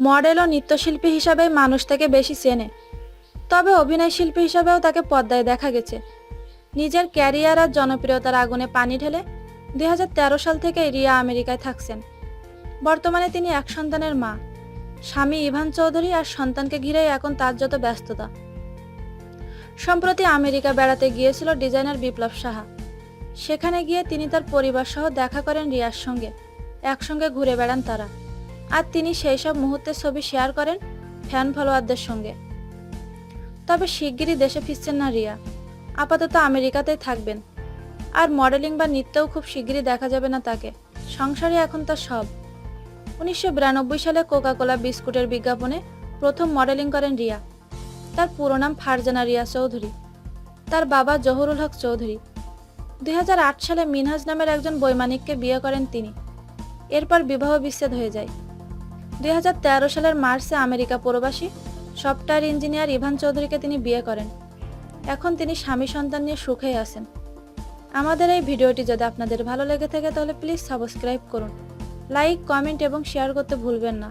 Model ও নৃত্যশিল্পী হিসাবে মানুষ তাকে বেশি চেনে। তবে অভিনয় শিল্পী হিসাবেও তাকে পর্দায় দেখা গেছে। নিজের ক্যারিয়ার আর জনপ্রিয়তার আগুনে পানি ঢেলে দুই হাজার তেরো সাল থেকে রিয়া আমেরিকায় থাকছেন। বর্তমানে তিনি এক সন্তানের মা। স্বামী ইভান চৌধুরী আর সন্তানকে ঘিরেই এখন তার যত ব্যস্ততা। সম্প্রতি আমেরিকা বেড়াতে গিয়েছিল ডিজাইনার বিপ্লব সাহা। সেখানে গিয়ে তিনি তার পরিবার সহ দেখা করেন রিয়ার সঙ্গে। একসঙ্গে ঘুরে বেড়ান তারা। আর তিনি সেই সব মুহূর্তের ছবি শেয়ার করেন ফ্যান ফলোয়ারদের সঙ্গে। তবে শিগগিরই দেশে ফিরছেন না রিয়া। আপাতত আমেরিকাতেই থাকবেন। আর মডেলিং বা নৃত্যও খুব শিগগিরই দেখা যাবে না তাকে। সংসারে এখন তার সব। উনিশশো বিরানব্বই সালে কোকা কোলা বিস্কুটের বিজ্ঞাপনে প্রথম মডেলিং করেন রিয়া। তার পুরো নাম ফারজানা রিয়া চৌধুরী। তার বাবা জহুরুল হক চৌধুরী। দুই হাজার আট সালে মিনহাজ নামের একজন বৈমানিককে বিয়ে করেন তিনি। এরপর বিবাহ বিচ্ছেদ হয়ে যায়। দুই হাজার তেরো সালের মার্চে আমেরিকা প্রবাসী সফটওয়্যার ইঞ্জিনিয়ার ইভান চৌধুরীকে তিনি বিয়ে করেন। এখন তিনি স্বামী সন্তান নিয়ে সুখেই আছেন। আমাদের এই ভিডিওটি যদি আপনাদের ভালো লেগে থাকে তাহলে প্লিজ সাবস্ক্রাইব করুন। লাইক, কমেন্ট এবং শেয়ার করতে ভুলবেন না।